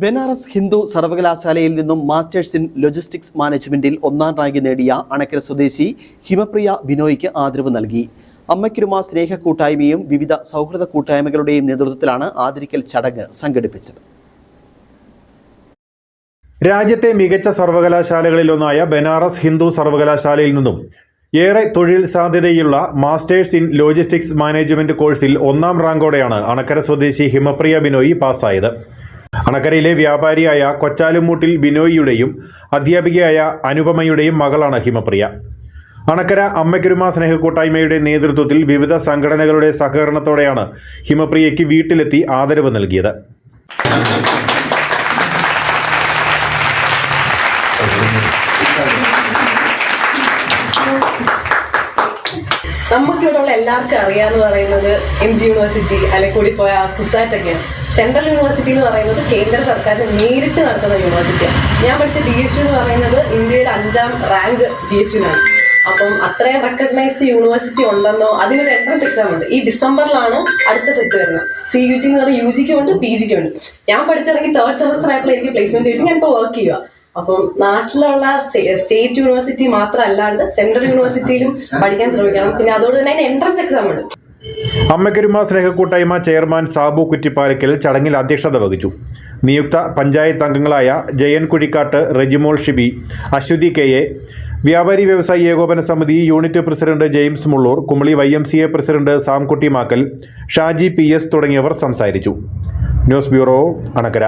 ബനാറസ് ഹിന്ദു സർവകലാശാലയിൽ നിന്നും masters in logistics മാനേജ്മെന്റിൽ ഒന്നാം റാങ്ക് നേടിയ അണക്കര സ്വദേശി ഹിമപ്രിയ ബിനോയ്ക്ക് ആദരവ് നൽകി. അമ്മയ്ക്കുരുമ സ്നേഹ കൂട്ടായ്മയും വിവിധ സൗഹൃദ കൂട്ടായ്മകളുടെയും നേതൃത്വത്തിലാണ് ആദരിക്കൽ ചടങ്ങ് സംഘടിപ്പിച്ചത്. രാജ്യത്തെ മികച്ച സർവകലാശാലകളിലൊന്നായ ബനാറസ് ഹിന്ദു സർവകലാശാലയിൽ നിന്നും ഏറെ തൊഴിൽ സാധ്യതയുള്ള മാസ്റ്റേഴ്സ് ഇൻ ലോജിസ്റ്റിക്സ് മാനേജ്മെന്റ് കോഴ്സിൽ ഒന്നാം റാങ്കോടെയാണ് അണക്കര സ്വദേശി ഹിമപ്രിയ ബിനോയി പാസ്സായത്. അണക്കരയിലെ വ്യാപാരിയായ കൊച്ചാലുമൂട്ടിൽ ബിനോയിയുടെയും അധ്യാപികയായ അനുപമയുടെയും മകളാണ് ഹിമപ്രിയ. അണക്കര അമ്മയ്ക്കുരുമ സ്നേഹക്കൂട്ടായ്മയുടെ നേതൃത്വത്തിൽ വിവിധ സംഘടനകളുടെ സഹകരണത്തോടെയാണ് ഹിമപ്രിയയ്ക്ക് വീട്ടിലെത്തി ആദരവ് നൽകിയത്. നമുക്കിവിടെയുള്ള എല്ലാവർക്കും അറിയാന്ന് പറയുന്നത് എം ജി യൂണിവേഴ്സിറ്റി അല്ലെങ്കിൽ കൂടി പോയ കുസാറ്റ് ഒക്കെയാണ് സെൻട്രൽ യൂണിവേഴ്സിറ്റി എന്ന് പറയുന്നത് കേന്ദ്ര സർക്കാരിന് നേരിട്ട് നടത്തുന്ന യൂണിവേഴ്സിറ്റിയാണ് ഞാൻ പഠിച്ച ബി എച്ച് യു എന്ന് പറയുന്നത് ഇന്ത്യയുടെ അഞ്ചാം റാങ്ക് ബി എച്ച് യുനാണ് അപ്പം അത്രയും റെക്കഗ്നൈസ്ഡ് യൂണിവേഴ്സിറ്റി ഉണ്ടെന്നോ അതിനൊരു എൻട്രൻസ് എക്സാം ഉണ്ട്. ഈ ഡിസംബറിലാണ് അടുത്ത സെറ്റ് വരുന്നത്. സി യു ടി എന്ന് പറഞ്ഞാൽ യു ജിക്കും ഉണ്ട് പി ജിക്കും ഉണ്ട്. ഞാൻ പഠിച്ചിറങ്ങി തേർഡ് സെമസ്റ്റർ ആയപ്പോൾ എനിക്ക് പ്ലേസ്മെന്റ് കിട്ടി. ഞാൻ ഇപ്പോൾ വർക്ക് ചെയ്യുക അപ്പം നാട്ടിലുള്ള സ്റ്റേറ്റ് യൂണിവേഴ്സിറ്റി മാത്രമല്ലാണ്ട് സെൻട്രൽ യൂണിവേഴ്സിറ്റിയിലും പഠിക്കാൻ ശ്രമിക്കണം. പിന്നെ അതോട് തന്നെ എൻട്രൻസ് എക്സാം ഉണ്ട്. അമ്മക്കരുമ സ്നേഹക്കൂട്ടായ്മ ചെയർമാൻ സാബു കുറ്റിപ്പാലക്കൽ ചടങ്ങിൽ അധ്യക്ഷത വഹിച്ചു. നിയുക്ത പഞ്ചായത്ത് അംഗങ്ങളായ Jayan Kuzhikkattu Rejimol Shibi Aswathy K A Vyapari Vyavasayi Ekopana Samithi unit president James Mulloor Kumily Y M C A president Samkutty Makkal Shaji P S തുടങ്ങിയവർ സംസാരിച്ചു. News bureau Anakkara.